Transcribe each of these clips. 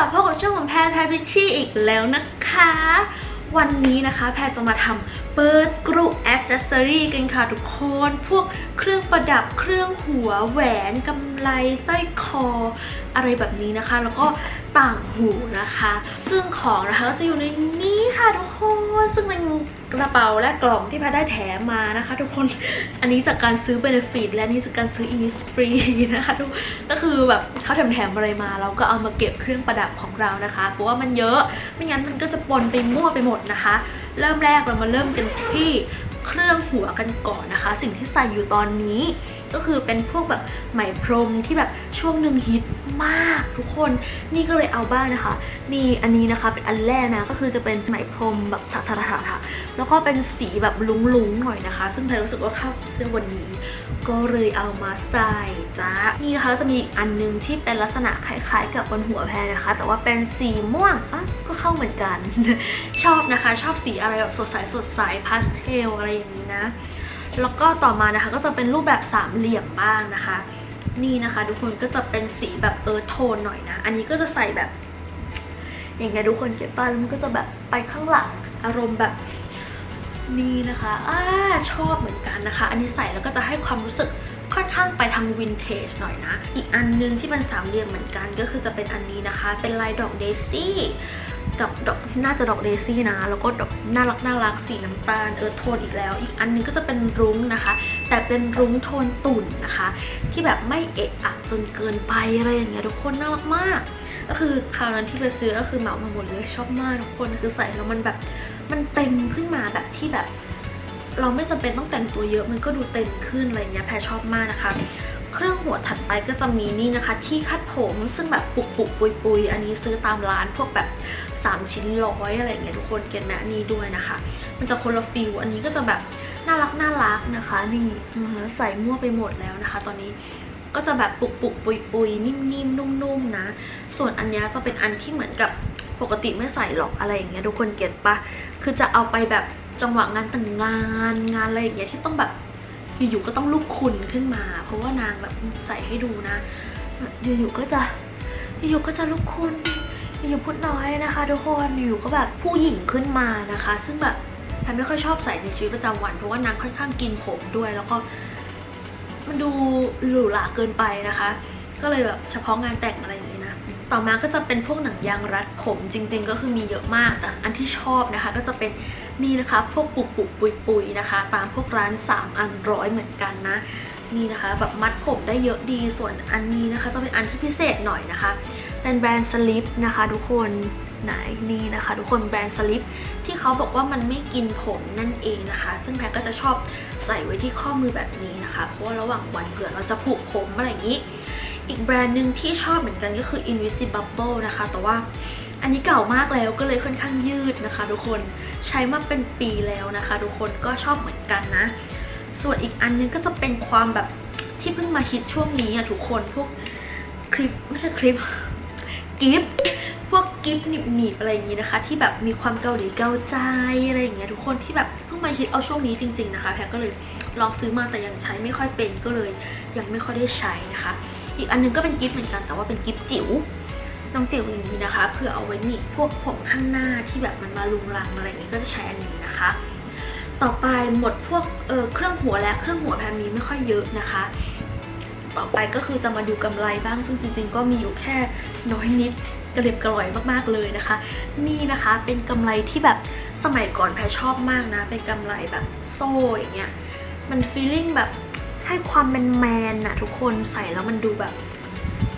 ลับพบกับช่องของแพรไทยพิชชี่อีกแล้วนะคะ วันนี้นะคะแพรจะมาทำเปิดกรุแอสเซสซอรี่กันค่ะทุกคน พวก เครื่องประดับเครื่องหัวแหวนกำไลสร้อยคอ อะไรแบบนี้นะคะ แล้วก็ต่างหูนะคะ ซึ่งของนะคะก็จะอยู่ในนี้ค่ะทุกคนซึ่งเป็นกระเป๋าและกล่องที่พรได้แถมมานะคะ ทุกคนอันนี้จากการซื้อเบนฟิตและนี่จากการซื้ออินิสฟรีนะคะทุกก็คือแบบเขาแถมแถมอะไรมา เราก็เอามาเก็บเครื่องประดับของเรานะคะ เพราะว่ามันเยอะไม่งั้นมันก็จะปนไปมั่วไปหมดนะคะ เริ่มแรกเรามาเริ่มกันที่ เครื่องหัวกันก่อนนะคะ สิ่งที่ใส่อยู่ตอนนี้ก็คือเป็นพวกแบบไหมพรมที่แบบช่วงหนึ่งฮิตมากทุกคนนี่ก็เลยเอาบ้างนะคะนี่อันนี้นะคะเป็นอันแรกนะก็คือจะเป็นไหมพรมแบบถาถาถาแล้วก็เป็นสีแบบลุ้งๆหน่อยนะคะ ซึ่งเธอรู้สึกว่าเข้าเสื้อวันนี้ ก็เลยเอามาใส่จ้านี่นะคะจะมีอีกอันนึงที่เป็นลักษณะคล้ายๆ กับบนหัวแพรนะคะ แต่ว่าเป็นสีม่วงอะก็เข้าเหมือนกัน ชอบนะคะ ชอบสีอะไรแบบสดใสสดใสพาสเทลอะไรอย่างนี้นะ แล้วก็ต่อมานะคะก็จะเป็นรูปแบบสามเหลี่ยมบ้างนะคะ นี่นะคะทุกคนก็จะเป็นสีแบบเอิร์ธโทนหน่อยนะ อันนี้ก็จะใส่แบบ อย่างเงี้ยทุกคนเก็บป้ามันก็จะแบบไปข้างหลังอารมณ์แบบ นี่นะคะอ่าชอบเหมือนกันนะคะ อันนี้ใส่แล้วก็จะให้ความรู้สึกค่อนข้างไปทางวินเทจหน่อยนะ อีกอันนึงที่เป็นสามเหลี่ยมเหมือนกันก็คือจะเป็นอันนี้นะคะ เป็นลายดอกเดซี่ดอกดอกน่าจะดอกเดซี่นะ แล้วก็ดอกน่ารักน่ารักสีน้ำตาลเออโทนอีกแล้ว อีกอันนึงก็จะเป็นรุ้งนะคะ แต่เป็นรุ้งโทนตุ่นนะคะ ที่แบบไม่เอะอะจนเกินไปอะไรอย่างเงี้ยทุกคนน่ารักมาก ก็คือคราวนั้นที่ไปซื้อก็คือเหมามาหมดเลยชอบมากทุกคนคือใส่แล้วมันแบบ มันเต็มขึ้นมาแบบที่แบบ เราไม่จำเป็นต้องแต่งตัวเยอะมันก็ดูเต็มขึ้นอะไรเงี้ยแพรชอบมากนะคะ เครื่องหัวถัดไปก็จะมีนี่นะคะ ที่คัดผมซึ่งแบบปุกปุกปุยปุยอันนี้ซื้อตามร้านพวกแบบ 3 ชิ้นร้อยอะไรอย่างเงี้ยทุกคนเก็ตไหมอันนี้ด้วยนะคะ มันจะคนละฟิลอันนี้ก็จะแบบน่ารักน่ารักนะคะ นี่ใส่มั่วไปหมดแล้วนะคะ ตอนนี้ก็จะแบบปุกปุกปุยปุยนิ่มๆนุ่มๆนะ ส่วนอันนี้จะเป็นอันที่เหมือนกับ ปกติไม่ใส่หรอกอะไรอย่างเงี้ยทุกคนเก็ตปะคือจะเอาไปแบบจังหวะงานแต่งงานงานอะไรอย่างเงี้ยที่ต้องแบบอยู่ๆก็ต้องลุกคุณขึ้นมา เพราะว่านางแบบใส่ให้ดูนะอยู่ๆก็จะอยู่ๆก็จะลุกคุณอยู่พูดน้อยนะคะ ทุกคนอยู่ก็แบบผู้หญิงขึ้นมานะคะ ซึ่งแบบแพนไม่ค่อยชอบใส่ในชีวิตประจำวัน เพราะว่านางค่อนข้างกินผมด้วย แล้วก็มันดูหรูหราเกินไปนะคะ ก็เลยแบบเฉพาะงานแต่งอะไรอย่างนี้นะ ต่อมาก็จะเป็นพวกหนังยางรัดผมจริง ๆ ก็คือมีเยอะมากแต่อันที่ชอบนะคะ ก็จะเป็นนี่นะคะพวกปุกปุกปุยปุยนะคะ ตามพวกร้าน 3 อันร้อยเหมือนกันนะนี่นะคะแบบมัดผมได้เยอะดีส่วนอันนี้นะคะ จะเป็นอันที่พิเศษหน่อยนะคะ เป็นแบรนด์สลิปนะคะทุกคนไหนนี่นะคะ ทุกคนแบรนด์สลิปที่เขาบอกว่ามันไม่กินผมนั่นเองนะคะ ซึ่งแพรก็จะชอบใส่ไว้ที่ข้อมือแบบนี้นะคะ เพราะว่าระหว่างวันเผื่อเราจะผูกผมอะไรอย่างนี้ อีกแบรนด์หนึ่งที่ชอบเหมือนกันก็คือ Invisibubble นะคะ แต่ว่าอันนี้เก่ามากแล้วก็เลยค่อนข้างยืดนะคะ ทุกคนใช้มาเป็นปีแล้วนะคะ ทุกคนก็ชอบเหมือนกันนะ ส่วนอีกอันนึงก็จะเป็นความแบบที่เพิ่งมาฮิตช่วงนี้อะทุกคนพวกคลิปไม่ใช่คลิปกิฟต์พวกกิฟต์หนีบอะไรอย่างนี้นะคะ ที่แบบมีความเกาหลีเกาใจอะไรอย่างเงี้ยทุกคนที่แบบเพิ่งมาฮิตเอาช่วงนี้จริง ๆนะคะ แพรก็เลยลองซื้อมาแต่ยังใช้ไม่ค่อยเป็นก็เลย ยังไม่ค่อยได้ใช้นะคะ อีกอันหนึงก็เป็นกิฟต์เหมือนกันแต่ว่าเป็นกิฟต์จิ๋วน้องจิ๋วอย่างนี้นะคะเพื่อเอาไว้หนีพวกผมข้างหน้าที่แบบมันมาลุงรังอะไรอย่างนี้ก็จะใช้อันนี้นะคะ ต่อไปหมดพวกเเครื่องหัวและเครื่องหัวแพรมีไม่ค่อยเยอะนะคะ ต่อไปก็คือจะมาดูกำไรบ้างซึ่งจริงๆ ก็มีอยู่แค่น้อยนิดกระเด็บกระลอยมากๆเลยนะคะ นี่นะคะเป็นกำไรที่แบบสมัยก่อนแพรชอบมากนะ เป็นกำไรแบบโซ่อย่างเงี้ยมันฟีลลิ่งแบบ ให้ความแมนแมนๆนะทุกคนใส่แล้วมันดูแบบ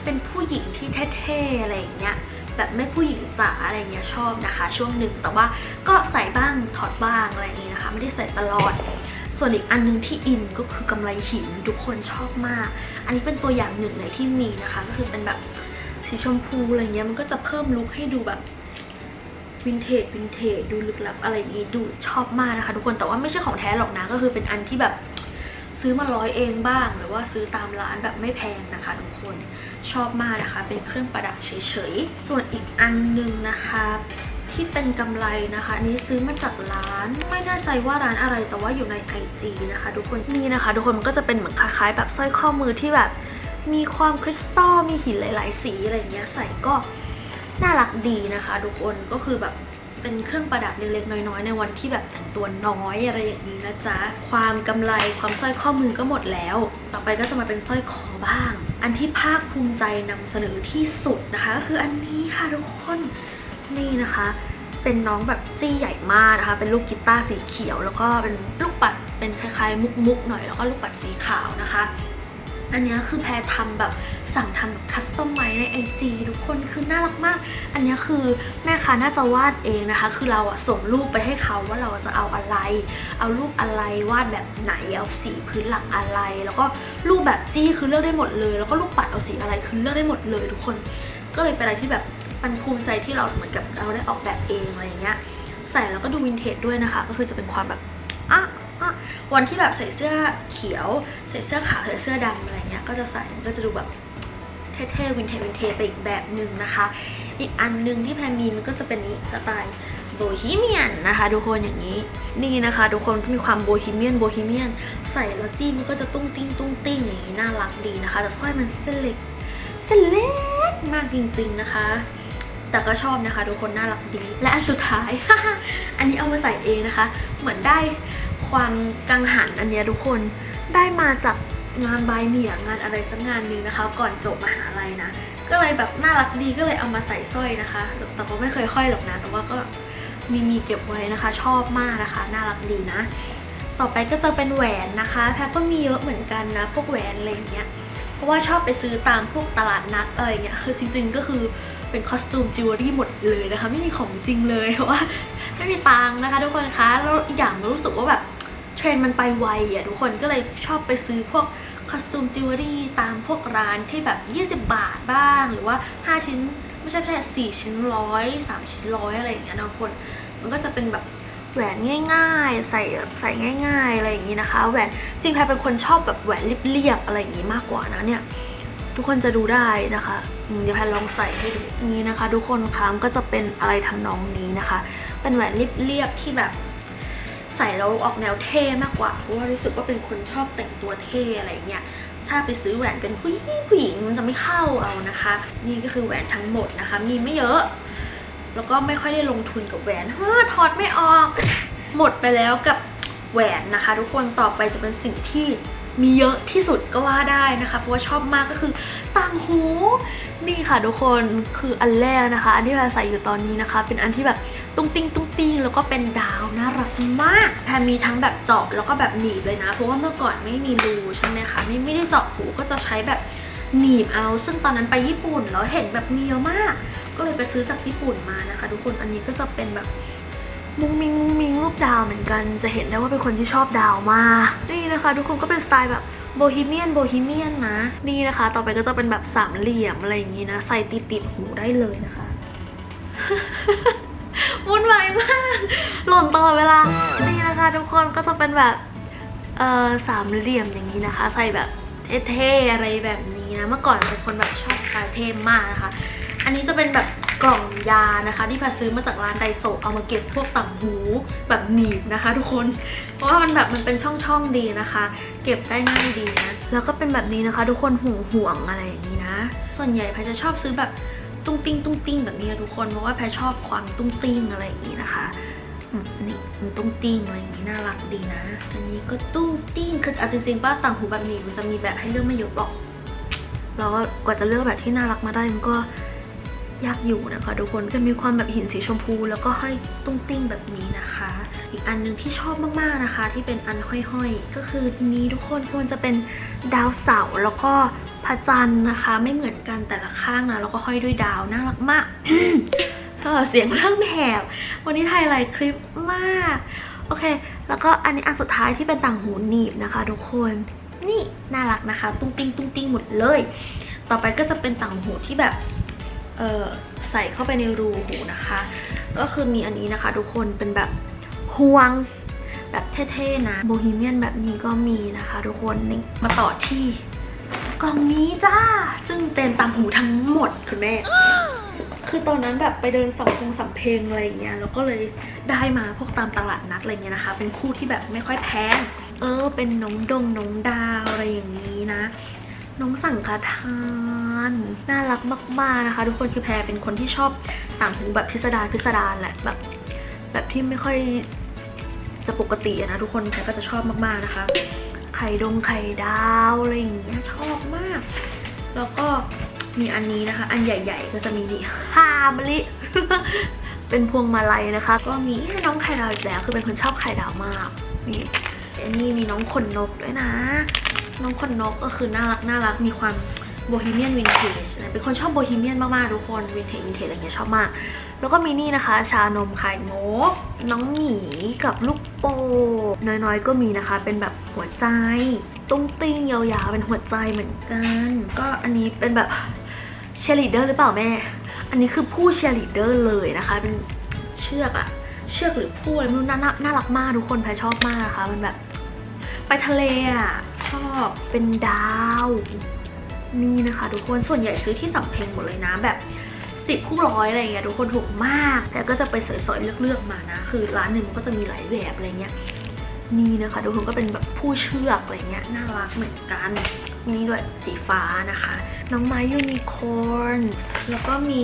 เป็นผู้หญิงที่เท่ๆอะไรอย่างเงี้ยแบบไม่ผู้หญิงจ๋าอะไรเงี้ยชอบนะคะ ช่วงหนึ่งแต่ว่าก็ใส่บ้างถอดบ้างอะไรอย่างนี้นะคะ ไม่ได้ใส่ตลอด ส่วนอีกอันหนึงที่อินก็คือกำไรหินทุกคนชอบมาก อันนี้เป็นตัวอย่างหนึ่งเลยที่มีนะคะ ก็คือเป็นแบบสีชมพูอะไรเงี้ยมันก็จะเพิ่มลุคให้ดูแบบวินเทจวินเทจดูลึกลับอะไรอย่างงี้ดูชอบมากนะคะ ทุกคนแต่ว่าไม่ใช่ของแท้หรอกนะก็คือเป็นอันที่แบบ ซื้อมาร้อยเองบ้าง หรือว่าซื้อตามร้านแบบไม่แพงนะคะทุกคนชอบมากนะคะ เป็นเครื่องประดับเฉยๆ ส่วนอีกอันหนึงนะคะที่เป็นกำไรนะคะนี้ซื้อมาจากร้าน ไม่แน่ใจว่าร้านอะไรแต่ว่าอยู่ใน IG นะคะ ทุกคนนี่นะคะ ทุกคนมันก็จะเป็นเหมือนคล้ายๆ แบบสร้อยข้อมือที่แบบ มีความคริสตัลมีหินหลาย ๆ สีอะไรเงี้ยใส่ก็น่ารักดีนะคะ ทุกคนก็คือแบบ เป็นเครื่องประดับเล็กๆน้อยๆ ในวันที่แบบแต่งตัวน้อยอะไรอย่างนี้นะจ๊ะ ความกำไรความสร้อยข้อมือก็หมดแล้ว ต่อไปก็จะมาเป็นสร้อยคอบ้าง อันที่ภาคภูมิใจนำเสนอที่สุดนะคะก็คืออันนี้ค่ะทุกคนนี่นะคะ เป็นน้องแบบจี้ใหญ่มากนะคะ เป็นลูกกีตาร์สีเขียว แล้วก็เป็นลูกปัดเป็นคล้ายๆมุกๆหน่อยแล้วก็ลูกปัดสีขาวนะคะ อันนี้คือแพรทำแบบ สั่งทำแบบคัสตอมไมในไอจีทุกคนคือน่ารักมาก อันนี้คือแม่ค้าน่าจะวาดเองนะคะ คือเราอะส่งรูปไปให้เขาว่าเราจะเอาอะไร เอารูปอะไรวาดแบบไหนเอาสีพื้นหลังอะไร แล้วก็รูปแบบจี้คือเลือกได้หมดเลย แล้วก็รูปปัดเอาสีอะไรคือเลือกได้หมดเลยทุกคน ก็เลยเป็นอะไรที่แบบมันภูมิใจที่เราเหมือนกับเราได้ออกแบบเองอะไรอย่างเงี้ยใส่แล้วก็ดูวินเทจด้วยนะคะ ก็คือจะเป็นความแบบอะอะวันที่แบบใส่เสื้อเขียว ใส่เสื้อขาวใส่เสื้อดำอะไรเงี้ยก็จะใส่ก็จะดูแบบ เท่ๆวินเทจวินเทจไปอีกแบบหนึ่งนะคะ อีกอันหนึงที่แพรมีมันก็จะเป็นนี้สไตล์โบฮีเมียนนะคะทุกคนอย่างนี้นี่นะคะทุกคนมีความโบฮีเมียนโบฮีเมียนใส่แล้วจี้มันก็จะตุ้งติ้งตุ้งติ้งอย่างนี้น่ารักดีนะคะ แต่สร้อยมันเส้นเล็กเส้นเล็กมากจริงๆนะคะ แต่ก็ชอบนะคะทุกคนน่ารักดี และอันสุดท้าย อันนี้เอามาใส่เองนะคะ เหมือนได้ความกังหันอันนี้ทุกคนได้มาจาก งานบายเนียงานอะไรสักงานหนึงนะคะ ก่อนจบมหาลัยนะ ก็เลยแบบน่ารักดีก็เลยเอามาใส่สร้อยนะคะ แต่ก็ไม่เคยห้อยหรอกนะ แต่ว่าก็มีมีเก็บไว้นะคะ ชอบมากนะคะ น่ารักดีนะ ต่อไปก็จะเป็นแหวนนะคะ แพทก็มีเยอะเหมือนกันนะ พวกแหวนอะไรอย่างเงี้ย เพราะว่าชอบไปซื้อตามพวกตลาดนัดอะไรเงี้ย คือจริง ๆ ก็คือเป็นคอสตูมจิวเวลรี่หมดเลยนะคะ ไม่มีของจริงเลยเพราะว่าไม่มีตังนะคะทุกคนคะ แล้วอีอย่างรู้สึกว่าแบบ เทรนมันไปไวอะทุกคนก็เลยชอบไปซื้อพวกคอสตูมจิวเวลรี่ตามพวกร้านที่แบบ 20 บาทบ้าง หรือว่า 5 ชิ้น ไม่ใช่แค่สี่ชิ้นร้อยสามชิ้นร้อยอะไรอย่างเงี้ยนะทุกคน มันก็จะเป็นแบบแหวนง่ายๆ ใส่แบบใส่ง่าย ๆ อะไรอย่างงี้นะคะ แหวนจริงแพรเป็นคนชอบแบบแหวนเรียบๆอะไรอย่างงี้มากกว่านะเนี่ย ทุกคนจะดูได้นะคะเดี๋ยวแพนลองใส่ให้ดูนี้นะคะ ทุกคนคะก็จะเป็นอะไรทำนองนี้นะคะ เป็นแหวนเรียบๆที่แบบ ใส่แล้วออกแนวเท่มากกว่า เพราะว่ารู้สึกว่าเป็นคนชอบแต่งตัวเท่อะไรเงี้ย ถ้าไปซื้อแหวนเป็นผู้หญิงผู้หญิงมันจะไม่เข้าเอานะคะ นี่ก็คือแหวนทั้งหมดนะคะ มีไม่เยอะ แล้วก็ไม่ค่อยได้ลงทุนกับแหวนเฮ้อถอดไม่ออก หมดไปแล้วกับแหวนนะคะ ทุกคนต่อไปจะเป็นสิ่งที่มีเยอะที่สุดก็ว่าได้นะคะ เพราะว่าชอบมากก็คือต่างหู นี่ค่ะทุกคนคืออันแรกนะคะ อันที่แพรใส่อยู่ตอนนี้นะคะ เป็นอันที่แบบ ตุ้งติ้งตุ้งติ้งแล้วก็เป็นดาวน่ารักมากแพรมีทั้งแบบเจาะแล้วก็แบบหนีบเลยนะ เพราะว่าเมื่อก่อนไม่มีรูใช่ไหมคะไม่ไม่ได้เจาะหูก็จะใช้แบบหนีบเอา ซึ่งตอนนั้นไปญี่ปุ่นแล้วเห็นแบบมีเยอะมาก ก็เลยไปซื้อจากญี่ปุ่นมานะคะ ทุกคนอันนี้ก็จะเป็นแบบมุงมิงมุงมิงรูปดาวเหมือนกัน จะเห็นได้ว่าเป็นคนที่ชอบดาวมากนี่นะคะ ทุกคนก็เป็นสไตล์แบบโบฮีเมียนโบฮีเมียนนะ นี่นะคะ ต่อไปก็จะเป็นแบบสามเหลี่ยมอะไรอย่างนี้นะ ใส่ติดติดหูได้เลยนะคะ วุ่นวายมาก หล่นตลอดเวลา นี่นะคะทุกคนก็จะเป็นแบบเอ่อสามเหลี่ยมอย่างนี้นะคะ ใส่แบบเท่ๆอะไรแบบนี้นะ เมื่อก่อนเป็นคนแบบชอบสไตล์เท่มากนะคะ อันนี้จะเป็นแบบกล่องยานะคะ ที่พาซื้อมาจากร้านไดโซเอามาเก็บพวกต่างหูแบบหนีบนะคะ ทุกคน เพราะว่ามันแบบมันเป็นช่องๆดีนะคะ เก็บได้ง่ายดีนะ แล้วก็เป็นแบบนี้นะคะ ทุกคนห่วงห่วงอะไรอย่างนี้นะ ส่วนใหญ่พรจะชอบซื้อแบบ ตุ้งติ้งตุ้งติ้งแบบนี้นะทุกคนเพราะว่าแพรชอบความตุ้งติ้งอะไรอย่างนี้นะคะอันนี้มันตุ้งติ้งอะไรอย่างนี้น่ารักดีนะ อันนี้ก็ตุ้งติ้งคือเอาจริงๆป้าต่างหูแบบนี้มันจะมีแบบให้เลือกไม่เยอะหรอกแล้วก็กว่าจะเลือกแบบที่น่ารักมาได้มันก็ยากอยู่นะคะทุกคนจะมีความแบบหินสีชมพู แล้วก็ห้อยตุ้งติ้งแบบนี้นะคะ อีกอันหนึ่งที่ชอบมากๆนะคะ ที่เป็นอันห้อยๆ ก็คือนี้ทุกคนคือมันจะเป็นดาวเสาร์แล้วก็ พระจันทร์นะคะ ไม่เหมือนกันแต่ละข้างนะแล้วก็ห้อยด้วยดาวน่ารักมากเออเสียงเรื่องแหบวันนี้ถ่ายหลายคลิปมากโอเค แล้วก็อันนี้อันสุดท้ายที่เป็นต่างหูหนีบนะคะ ทุกคนนี่น่ารักนะคะ ตุ้งติ้งตุ้งติ้งหมดเลย ต่อไปก็จะเป็นต่างหูที่แบบเออใส่เข้าไปในรูหูนะคะ ก็คือมีอันนี้นะคะ ทุกคนเป็นแบบห่วงแบบเท่ๆนะโบฮีเมียนแบบนี้ก็มีนะคะ ทุกคนนี่มาต่อที่ กล่องนี้จ้า ซึ่งเป็นตางหูทั้งหมดคุณแม่ คือตอนนั้นแบบไปเดินสัมพงสัมเพลงอะไรอย่างเงี้ยแล้วก็เลยได้มาพวกตามตลาดนัดอะไรเงี้ยนะคะ เป็นคู่ที่แบบไม่ค่อยแพงเออ เป็นน้องดงน้องดาวอะไรอย่างนี้นะ น้องสังฆทานน่ารักมากๆนะคะ ทุกคนคือแพรเป็นคนที่ชอบต่างหูแบบพิสดารพิสดารแหละแบบแบบที่ไม่ค่อยจะปกตินะทุกคนแพรก็จะชอบมากๆนะคะ ข่ดงไข่ดาวอะไรอย่างเงี้ยชอบมาก แล้วก็มีอันนี้นะคะ อันใหญ่ ๆ ก็จะมีนี่ฮามลิเป็นพวงมาลัยนะคะ ก็มีน้องไข่ดาวอีกแล้ว คือเป็นคนชอบไข่ดาวมากนี่อันนี้มีน้องขนนกด้วยนะ น้องขนนกก็คือน่ารักน่ารักมีความ โบฮีเมียนวินเทจเป็นคนชอบโบฮีเมียนมากๆทุกคนวินเทจวินเทจอะไรเงี้ยชอบมาก แล้วก็มีนี่นะคะ ชานมไข่มุกน้องหมีกับลูกโป่งน้อยๆ ก็มีนะคะ เป็นแบบหัวใจ ตุ้งติ้งยาวๆเป็นหัวใจเหมือนกัน ก็อันนี้เป็นแบบเชยร์ลีดเดอร์หรือเปล่าแม่ อันนี้คือผู้เชียร์ลีดเดอร์เลยนะคะ เป็นเชือกอะเชือกหรือผู้อะไรไม่รู้น่าน่ารักมากทุกคนแพรชอบมากนะคะ มันแบบ ไปทะเลอะชอบเป็นดาว นี่นะคะทุกคนส่วนใหญ่ซื้อที่สำเพ็งหมดเลยนะแบบสิบคู่ร้อยอะไรเงี้ยทุกคนถูกมาก แต่ก็จะไปสอยๆเลือกๆมานะ คือร้านหนึ่งมันก็จะมีหลายแบบอะไรเงี้ยนี่นะคะทุกคนก็เป็นแบบผู้เชือกอะไรเงี้ยน่ารักเหมือนกัน มีนี่ด้วยสีฟ้านะคะ น้องไม้ยูนิคอร์นแล้วก็มี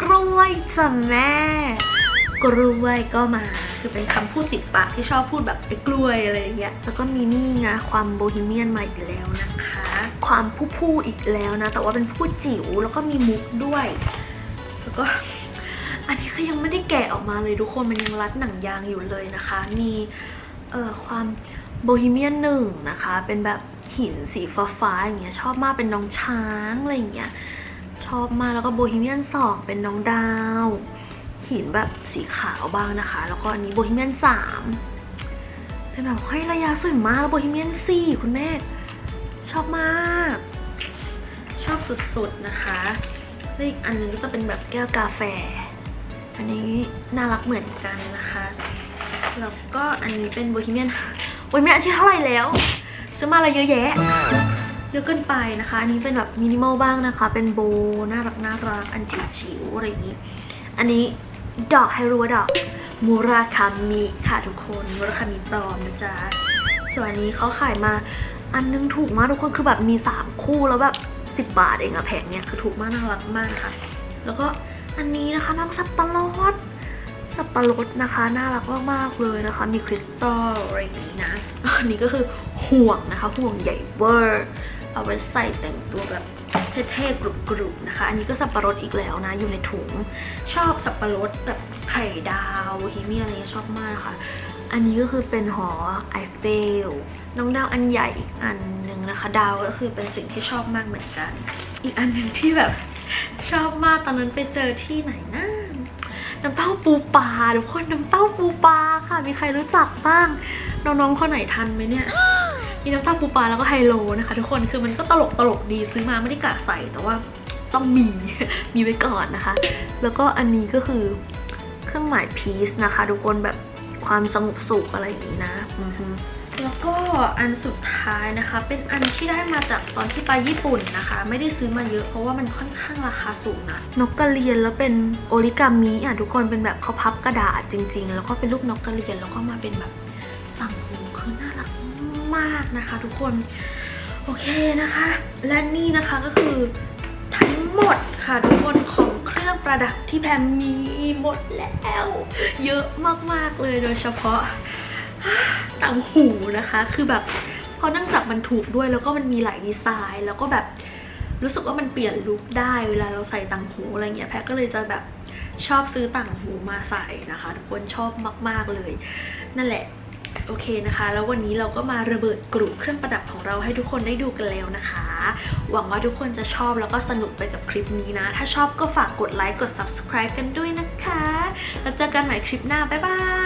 กล้วยจ้ะแม่ กล้วยก็มา คือเป็นคำพูดติดปากที่ชอบพูดแบบไอ้กล้วยอะไรอย่างเงี้ย แล้วก็มีนี่นะความโบฮีเมียนมาอีกแล้วนะคะ ความผู้ผู้อีกแล้วนะ แต่ว่าเป็นผู้จิ๋วแล้วก็มีมุกด้วย แล้วก็อันนี้ก็ยังไม่ได้แกะออกมาเลยทุกคนมันยังรัดหนังยางอยู่เลยนะคะ มีเอ่อความโบฮีเมียนหนึ่งนะคะ เป็นแบบหินสีฟ้าๆอย่างเงี้ยชอบมากเป็นน้องช้างอะไรอย่างเงี้ยชอบมากแล้วก็โบฮีเมียนสองเป็นน้องดาว หินแบบสีขาวบ้างนะคะ แล้วก็อันนี้โบฮีเมียนสามเป็นแบบห้อยระยะสวยมากแล้วโบฮีเมียนสี่คุณแม่ ชอบมาก ชอบสุดๆนะคะแล้วอีกอันนึงก็จะเป็นแบบแก้วกาแฟ อันนี้น่ารักเหมือนกันนะคะ แล้วก็อันนี้เป็นโบฮีเมียนโบฮีเมียนอันที่เท่าไหร่แล้วซื้อมาอะไรเยอะแยะเยอะเกินไปนะคะ อันนี้เป็นแบบมินิมอลบ้างนะคะ เป็นโบน่ารักน่ารักอันจิ๋วๆอะไรอย่างนี้ อันนี้ ดอกให้รู้ว่าดอกมูราคามิค่ะทุกคนมูราคามิปลอมนะจ๊ะส่วนนี้เขาขายมาอันนึงถูกมากทุกคนคือแบบมี 3 คู่แล้วแบบ 10 บาทเองอะแผงเนี้ยคือถูกมากน่ารักมากค่ะ แล้วก็อันนี้นะคะน้องสับปะรดสับปะรดนะคะน่ารักมากๆเลยนะคะ มีคริสตัลอะไรอย่างนี้นะอันนี้ก็คือห่วงนะคะห่วงใหญ่เวอร์เอาไว้ใส่แต่งตัวแบบ เท่ๆกรุบๆนะคะ อันนี้ก็สับปะรดอีกแล้วนะ อยู่ในถุง ชอบสับปะรดแบบไข่ดาวฮิมีอะไรเงี้ยชอบมากค่ะ อันนี้ก็คือเป็นหอไอเฟล น้องดาวอันใหญ่อีกอันหนึ่งนะคะ ดาวก็คือเป็นสิ่งที่ชอบมากเหมือนกัน อีกอันหนึ่งที่แบบชอบมากตอนนั้นไปเจอที่ไหนนะน้ำเต้าปูปลาทุกคนน้ำเต้าปูปลาค่ะ มีใครรู้จักบ้าง น้องๆคนไหนทันไหมเนี่ย มีน้ำเต้าปูปลาแล้วก็ไฮโลนะคะ ทุกคนคือมันก็ตลกตลกดีซื้อมาไม่ได้กะใส่แต่ว่าต้องมีมีไว้ก่อนนะคะ แล้วก็อันนี้ก็คือเครื่องหมายพีซนะคะ ทุกคนแบบความสงบสุขอะไรอย่างนี้นะอือฮึแล้วก็อันสุดท้ายนะคะ เป็นอันที่ได้มาจากตอนที่ไปญี่ปุ่นนะคะ ไม่ได้ซื้อมาเยอะเพราะว่ามันค่อนข้างราคาสูงนะนกกระเรียนแล้วเป็นโอริกามิอะทุกคนเป็นแบบเขาพับกระดาษจริง ๆ แล้วก็เป็นรูปนกกระเรียนแล้วก็มาเป็นแบบ มากนะคะ ทุกคน โอเคนะคะ และนี่นะคะก็คือทั้งหมดค่ะทุกคนของเครื่องประดับที่แพมมีหมดแล้ว เยอะมากๆเลยโดยเฉพาะต่างหูนะคะ คือแบบเพราะเนื่องจากมันถูกด้วยแล้วก็มันมีหลายดีไซน์ แล้วก็แบบรู้สึกว่ามันเปลี่ยนลุคได้เวลาเราใส่ต่างหูอะไรเงี้ยแพทก็เลยจะแบบชอบซื้อต่างหูมาใส่นะคะ ทุกคนชอบมาก ๆเลย นั่นแหละ โอเคนะคะ แล้ววันนี้เราก็มาระเบิดกลุ่มเครื่องประดับของเราให้ทุกคนได้ดูกันแล้วนะคะ หวังว่าทุกคนจะชอบแล้วก็สนุกไปกับคลิปนี้นะ ถ้าชอบก็ฝากกดไลค์กด subscribe กันด้วยนะคะ แล้วเจอกันใหม่คลิปหน้า บ๊ายบาย